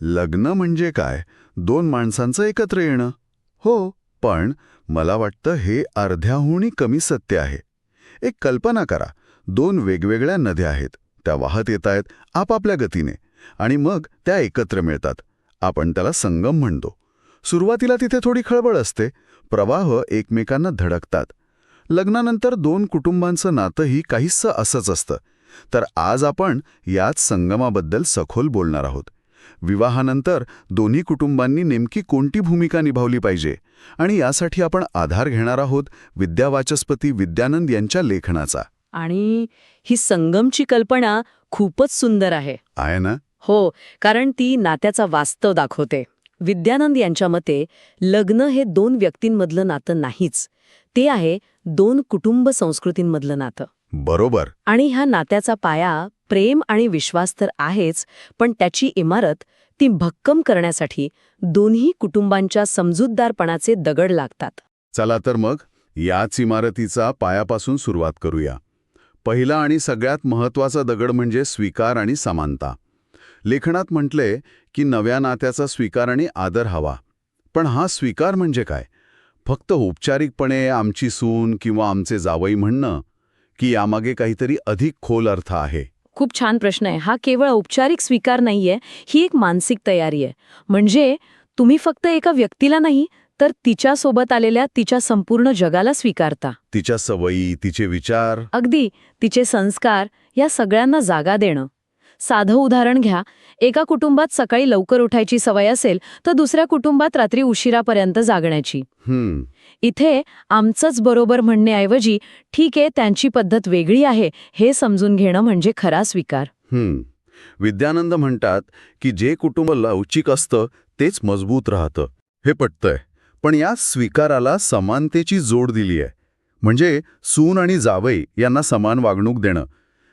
लग्न म्हणजे काय? दोन माणसांचं एकत्र येणं. हो पण मला वाटतं हे अर्ध्याहूनही कमी सत्य आहे. एक कल्पना करा दोन वेगवेगळ्या नद्या आहेत. त्या वाहत येत आहेत आपापल्या गतीने आणि मग त्या एकत्र मिळतात. आपण त्याला संगम म्हणतो. सुरुवातीला तिथे थोडी खळबळ असते. प्रवाह एकमेकांना धडकतात. लग्नानंतर दोन कुटुंबांचं नातंही काहीसं असंच असतं. तर आज आपण याच संगमाबद्दल सखोल बोलणार आहोत. विवाहानंतर दोन्ही कुटुंबांनी नेमकी कोणती भूमिका निभावली पाहिजे? आणि यासाठी आपण आधार घेणार आहोत विद्यावाचस्पती विद्यानंद यांच्या लेखनाचा. आणि ही संगमची कल्पना खूपच सुंदर आहे. आहे ना? हो कारण ती नात्याचा वास्तव दाखवते. विद्यानंद यांच्या मते लग्न हे दोन व्यक्तींमधलं नातं नाहीच. ते आहे दोन कुटुंब संस्कृतींमधलं नातं. बरोबर. आणि ह्या नात्याचा पाया प्रेम आणि विश्वास तर आहेच पण त्याची इमारत ती भक्कम करण्यासाठी दोन्ही कुटुंबांच्या समजूतदारपणाचे दगड लागतात. चला तर मग याच इमारतीचा पायापासून सुरुवात करूया. पहिला आणि सगळ्यात महत्त्वाचा दगड म्हणजे स्वीकार आणि समानता. लेखनात म्हटले की नव्या नात्याचा स्वीकार आणि आदर हवा. पण हा स्वीकार म्हणजे काय? फक्त औपचारिकपणे आमची सून किंवा आमचे जावई म्हणणं की यामागे काहीतरी अधिक खोल अर्थ आहे. खूप छान प्रश्न आहे. हा केवळ औपचारिक स्वीकार नाहीये ही एक मानसिक तयारी आहे. म्हणजे तुम्ही फक्त एका व्यक्तीला नाही तर तिच्यासोबत आलेल्या तिच्या संपूर्ण जगाला स्वीकारता. तिच्या सवयी तिचे विचार. अगदी तिचे संस्कार या सगळ्यांना जागा देणं. साधं उदाहरण घ्या. एका कुटुंबात सकाळी लवकर उठायची सवय असेल तर दुसऱ्या कुटुंबात रात्री उशिरापर्यंत जागण्याची. इथे आमचंच बरोबर म्हणण्याऐवजी ठीक आहे त्यांची पद्धत वेगळी आहे हे समजून घेणं म्हणजे खरा स्वीकार. विद्यानंद म्हणतात की जे कुटुंब लवचिक असतं तेच मजबूत राहतं. हे पटतंय. पण या स्वीकाराला समानतेची जोड दिली आहे म्हणजे सून आणि जावई यांना समान वागणूक देणं.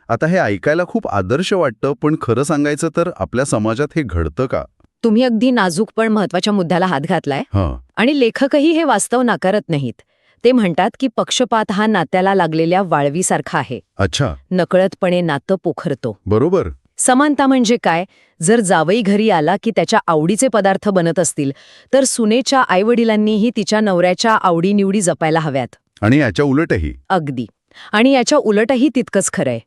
आता हे ऐकायला खूप आदर्श वाटतं पण खरं सांगायचं तर आपल्या समाजात हे घडतं का? तुम्ही अगदी नाजूक पण महत्त्वाच्या मुद्द्याला हात घातलाय. हां. आणि लेखकही हे वास्तव नाकारत नाहीत. ते म्हणतात की पक्षपात हा नात्याला लागलेल्या वाळवीसारखा आहे. अच्छा. नकळतपणे नातं पोखरतो. बरोबर. समानता म्हणजे काय? जर जावई घरी आला की त्याच्या आवडीचे पदार्थ बनत असतील तर सुनेच्या आईवडिलांनीही तिच्या नवऱ्याच्या आवडीनिवडी जपायला हव्यात. आणि याच्या उलटही. अगदी. आणि याच्या उलटही तितकंच खरंय.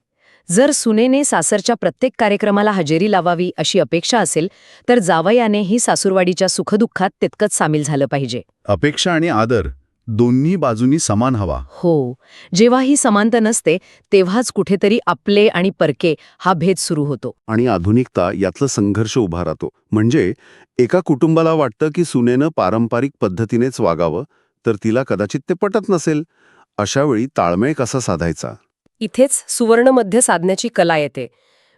जर सुनेने सासरच्या प्रत्येक कार्यक्रमाला हजेरी लावावी अशी अपेक्षा असेल तर जावयानेही सासूरवाडीच्या सुखदुःखात तितकंच सामील झालं पाहिजे. अपेक्षा आणि आदर दोन्ही बाजूनी समान हवा. हो जेव्हा ही समानता नसते तेव्हाच कुठेतरी आपले आणि परके हा भेद सुरू होतो. आणि आधुनिकता यातलं संघर्ष उभा राहतो. म्हणजे एका कुटुंबाला वाटतं की सुनेनं पारंपरिक पद्धतीनेच वागावं तर तिला कदाचित ते पटत नसेल. अशा वेळी ताळमेळ कसा साधायचा? इथेच सुवर्णमध्य साधण्याची कला येते.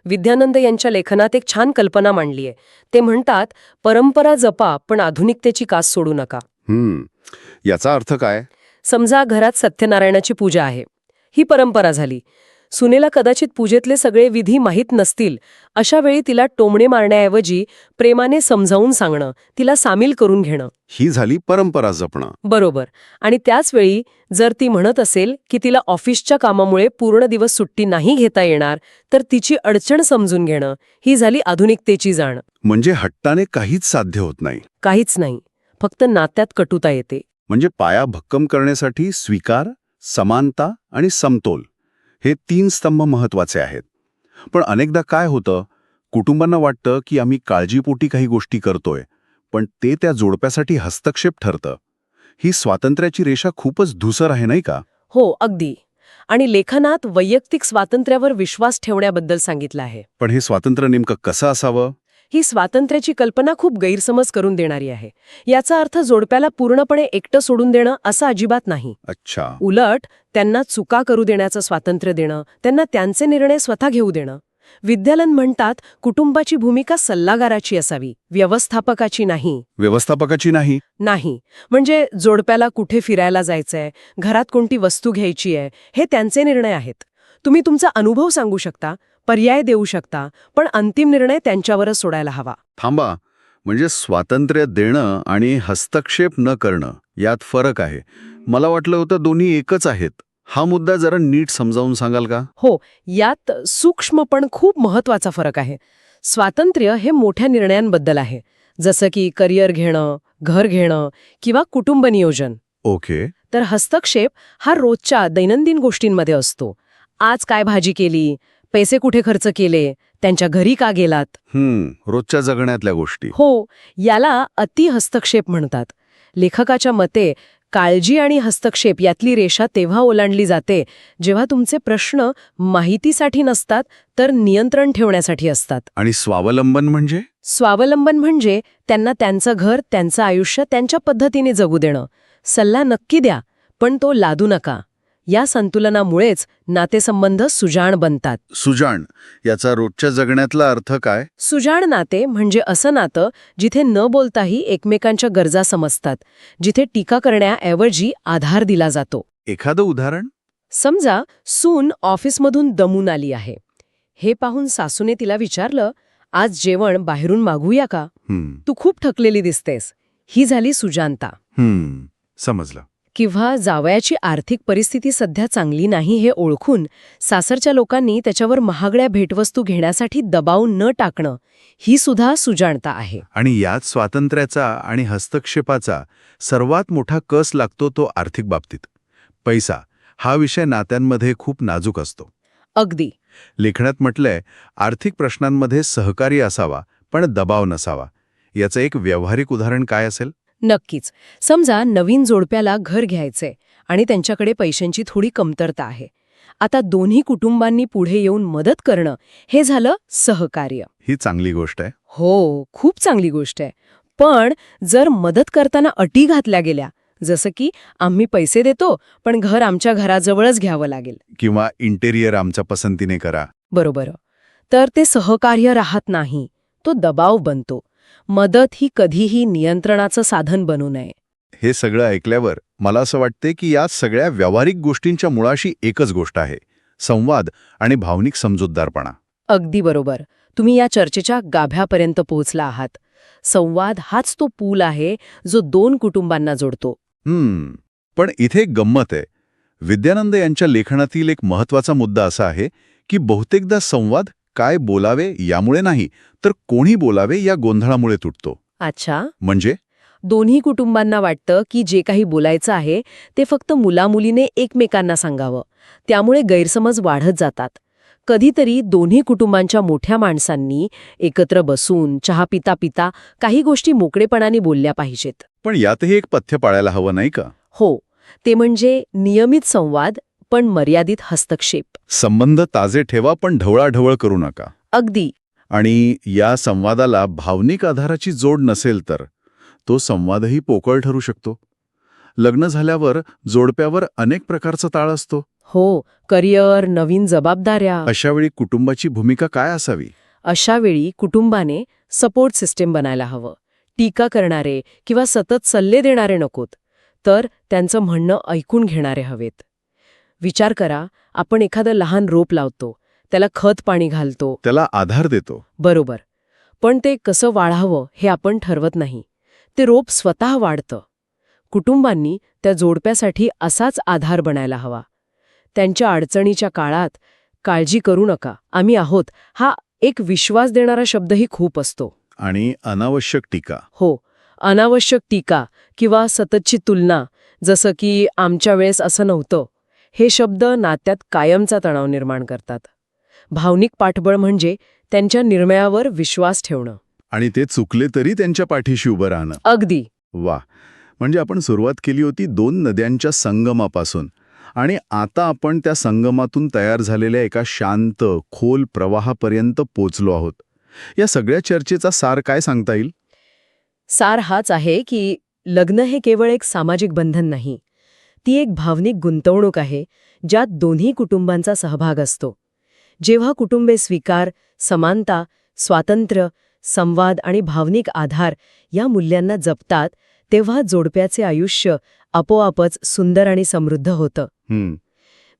विद्यानंद यांच्या लेखनात एक छान कल्पना मांडली आहे. ते म्हणतात परंपरा जपा पण आधुनिकतेची कास सोडू नका. हम्म. याचा अर्थ काय? समजा घरात सत्यनारायणाची पूजा आहे. ही परंपरा झाली. सुनेला कदाचित पूजेतले सगळे विधी माहीत नसतील. अशा वेळी तिला टोमणे मारण्याऐवजी प्रेमाने समजावून सांगणं तिला सामील करून घेणं. ही झाली परंपरा जपणं. बरोबर. आणि त्याच वेळी जर ती म्हणत असेल की तिला ऑफिसच्या कामामुळे पूर्ण दिवस सुट्टी नाही घेता येणार तर तिची अडचण समजून घेणं ही झाली आधुनिकतेची जाण. म्हणजे हट्टाने काहीच साध्य होत नाही. काहीच नाही. फक्त नात्यात कटुता येते. म्हणजे पाया भक्कम करण्यासाठी स्वीकार समानता आणि समतोल. हे तीन स्तंभ महत्त्वाचे आहेत. पण अनेकदा काय होतं? कुटुंबांना वाटतं की आम्ही काळजीपोटी काही गोष्टी करतोय पण ते त्या जोडप्यासाठी हस्तक्षेप ठरतं. ही स्वातंत्र्याची रेषा खूपच धुसर आहे नाही का? हो अगदी. आणि लेखनात वैयक्तिक स्वातंत्र्यावर विश्वास ठेवण्याबद्दल सांगितलं आहे. पण हे स्वातंत्र्य नेमकं कसं असावं? ही स्वातंत्र्याची कल्पना खूप गैरसमज करून देणारी आहे. याचा अर्थ जोडप्याला पूर्णपणे एकटं सोडून देणं असं अजिबात नाही. अच्छा. उलट त्यांना चुका करू देण्याचं स्वातंत्र्य देणं त्यांना त्यांचे निर्णय स्वतः घेऊ देणं. विद्यालन म्हणतात कुटुंबाची भूमिका सल्लागाराची असावी व्यवस्थापकाची नाही. व्यवस्थापकाची नाही? नाही. म्हणजे जोडप्याला कुठे फिरायला जायचंय घरात कोणती वस्तू घ्यायची आहे हे त्यांचे निर्णय आहेत. तुम्ही तुमचा अनुभव सांगू शकता पर्याय देऊ शकता पण अंतिम निर्णय त्यांच्यावरच सोडायला हवा. थांबा. म्हणजे स्वातंत्र्य देणं आणि हस्तक्षेप न करणं यात फरक आहे. मला वाटलं होतं दोन्ही एकच आहेत. हा मुद्दा जरा नीट समजावून सांगाल का? हो यात सूक्ष्म पण खूप महत्त्वाचा फरक आहे. स्वातंत्र्य हे मोठ्या निर्णयांबद्दल आहे. जसं की करिअर घेणं घर घेणं किंवा कुटुंब नियोजन. ओके. तर हस्तक्षेप हा रोजच्या दैनंदिन गोष्टींमध्ये असतो. आज काय भाजी केली? पैसे कुठे खर्च केले? त्यांच्या घरी का गेलात? हम्म रोजच्या जगण्यातल्या गोष्टी. हो याला अति हस्तक्षेप म्हणतात. लेखकाच्या मते काळजी आणि हस्तक्षेप यातली रेषा तेव्हा ओलांडली जाते जेव्हा तुमचे प्रश्न माहितीसाठी नसतात तर नियंत्रण ठेवण्यासाठी असतात. आणि स्वावलंबन म्हणजे? स्वावलंबन म्हणजे त्यांना त्यांचं घर त्यांचं आयुष्य त्यांच्या पद्धतीने जगू देणं. सल्ला नक्की द्या पण तो लादू नका. या संतुलनामुळेच नातेसंबंध सुजाण बनतात. सुजाण याचा रोजच्या जगण्यातला अर्थ काय? सुजाण नाते म्हणजे असं नातं जिथे न बोलताही एकमेकांच्या गरजा समजतात जिथे टीका करण्याऐवजी आधार दिला जातो. एखादं उदाहरण? समजा सून ऑफिसमधून दमून आली आहे. हे पाहून सासूने तिला विचारलं आज जेवण बाहेरून मागूया का? तू खूप थकलेली दिसतेस. ही झाली सुजानता समजलं. किंवा जावयाची आर्थिक परिस्थिती सध्या चांगली नाही हे ओळखून सासरच्या लोकांनी त्याच्यावर महागड्या भेटवस्तू घेण्यासाठी दबाव न टाकणं ही सुद्धा सुजाणता आहे. आणि यात स्वातंत्र्याचा आणि हस्तक्षेपाचा सर्वात मोठा कस लागतो तो आर्थिक बाबतीत. पैसा हा विषय नात्यांमध्ये खूप नाजूक असतो. अगदी. लेखनात म्हटलंय आर्थिक प्रश्नांमध्ये सहकारी असावा पण दबाव नसावा. याचं एक व्यावहारिक उदाहरण काय असेल? नक्कीच. समजा नवीन जोडप्याला घर घ्यायचंय आणि त्यांच्याकडे पैशांची थोडी कमतरता आहे. आता दोन्ही कुटुंबांनी पुढे येऊन मदत करणं हे झालं सहकार्य. ही चांगली गोष्ट आहे. हो खूप चांगली गोष्ट आहे. पण जर मदत करताना अटी घातल्या गेल्या जसं की आम्ही पैसे देतो पण घर आमच्या घराजवळच घ्यावं लागेल. किंवा इंटेरियर आमच्या पसंतीने करा. बरोबर. तर ते सहकार्य राहत नाही. तो दबाव बनतो. मदत ही कधीही नियंत्रणाचं साधन बनू नये. हे सगळं ऐकल्यावर मला असं वाटते की या सगळ्या व्यावहारिक गोष्टींच्या मुळाशी एकच गोष्ट आहे संवाद आणि भावनिक समजूतदारपणा. अगदी बरोबर. तुम्ही या चर्चेच्या गाभ्यापर्यंत पोहोचला आहात. संवाद हाच तो पूल आहे जो दोन कुटुंबांना जोडतो. हम्म पण इथे गंमत आहे. विद्यानंद यांच्या लेखनातील एक महत्त्वाचा मुद्दा असा आहे की बहुतेकदा संवाद काय बोलावे यामुळे नाही तर कोणी बोलावे या गोंधळामुळे तुटतो. अच्छा. म्हणजे? दोन्ही कुटुंबांना वाटतं की जे काही बोलायचं आहे ते फक्त मुलामुलीने एकमेकांना सांगावं. त्यामुळे गैरसमज वाढत जातात. कधीतरी दोन्ही कुटुंबांच्या मोठ्या माणसांनी एकत्र बसून चहा पिता पिता काही गोष्टी मोकळेपणाने बोलल्या पाहिजेत. पण यातही एक पथ्य पाळायला हवं नाही का? हो. ते म्हणजे नियमित संवाद पण मर्यादित हस्तक्षेप. संबंध ताजे ठेवा पण ढवळाढवळ करू नका. अगदी. आणि या संवादाला भावनिक आधाराची जोड नसेल तर तो संवादही पोकळ ठरू शकतो. लग्न झाल्यावर जोडप्यावर अनेक प्रकारचा ताळ असतो. हो करिअर नवीन जबाबदाऱ्या. अशावेळी कुटुंबाची भूमिका काय असावी? अशा वेळी कुटुंबाने सपोर्ट सिस्टीम बनायला हवं. टीका करणारे किंवा सतत सल्ले देणारे नकोत तर त्यांचं म्हणणं ऐकून घेणारे हवेत. विचार करा आपण एखादं लहान रोप लावतो त्याला खत पाणी घालतो. त्याला आधार देतो. बरोबर. पण ते कसं वाढावं हे आपण ठरवत नाही. ते रोप स्वतः वाढतं. कुटुंबांनी त्या जोडप्यासाठी असाच आधार बनायला हवा. त्यांच्या अडचणीच्या काळात काळजी करू नका. आम्ही आहोत. हा एक विश्वास देणारा शब्दही खूप असतो. आणि अनावश्यक टीका. हो. अनावश्यक टीका किंवा सततची तुलना जसं की आमच्या वेळेस असं नव्हतं. हे शब्द नात्यात कायमचा तणाव निर्माण करतात. भावनिक पाठबळ म्हणजे त्यांच्या निर्णयावर विश्वास ठेवणं. आणि ते चुकले तरी त्यांच्या पाठीशी उभं राहणं. अगदी. वा. म्हणजे आपण सुरुवात केली होती दोन नद्यांच्या संगमापासून. आणि आता आपण त्या संगमातून तयार झालेल्या एका शांत खोल प्रवाहापर्यंत पोचलो आहोत. या सगळ्या चर्चेचा सार काय सांगता येईल? सार हाच आहे की लग्न हे केवळ एक सामाजिक बंधन नाही. ती एक भावनिक गुंतवणूक आहे ज्यात दोन्ही कुटुंबांचा सहभाग असतो. जेव्हा कुटुंबे स्वीकार समानता स्वातंत्र्य संवाद आणि भावनिक आधार या मूल्यांना जपतात तेव्हा जोडप्याचे आयुष्य आपोआपच सुंदर आणि समृद्ध होतं.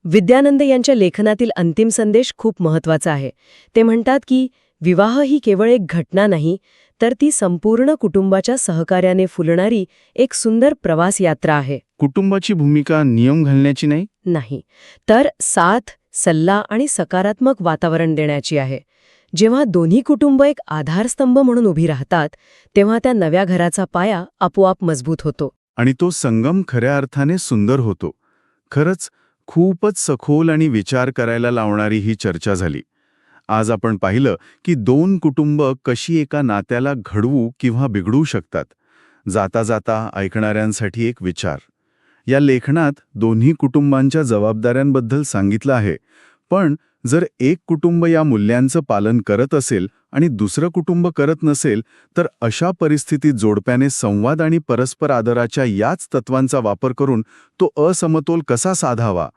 विद्यानंद यांच्या लेखनातील अंतिम संदेश खूप महत्त्वाचा आहे. ते म्हणतात की विवाह ही केवळ एक घटना नाही तर ती संपूर्ण कुटुंबाच्या सहकार्याने फुलणारी एक सुंदर प्रवास यात्रा आहे. कुटुंबाची भूमिका नियम घालण्याची नाही? नाही. तर साथ सल्ला आणि सकारात्मक वातावरण देण्याची आहे. जेव्हा दोन्ही कुटुंब एक आधारस्तंभ म्हणून उभी राहतात तेव्हा त्या नव्या घराचा पाया आपोआप मजबूत होतो. आणि तो संगम खऱ्या अर्थाने सुंदर होतो. खरंच खूपच सखोल आणि विचार करायला लावणारी ही चर्चा झाली. आज आपण पाहिलं की दोन कुटुंब कशी एका नात्याला घडवू किंवा बिघडू शकतात. जाता जाता ऐकणाऱ्यांसाठी एक विचार. या लेखनात दोन्ही कुटुंबांच्या जबाबदाऱ्यांबद्दल सांगितलं आहे. पण जर एक कुटुंब या मूल्यांचं पालन करत असेल आणि दुसरं कुटुंब करत नसेल तर अशा परिस्थितीत जोडप्याने संवाद आणि परस्पर आदराच्या याच तत्वांचा वापर करून तो असमतोल कसा साधावा?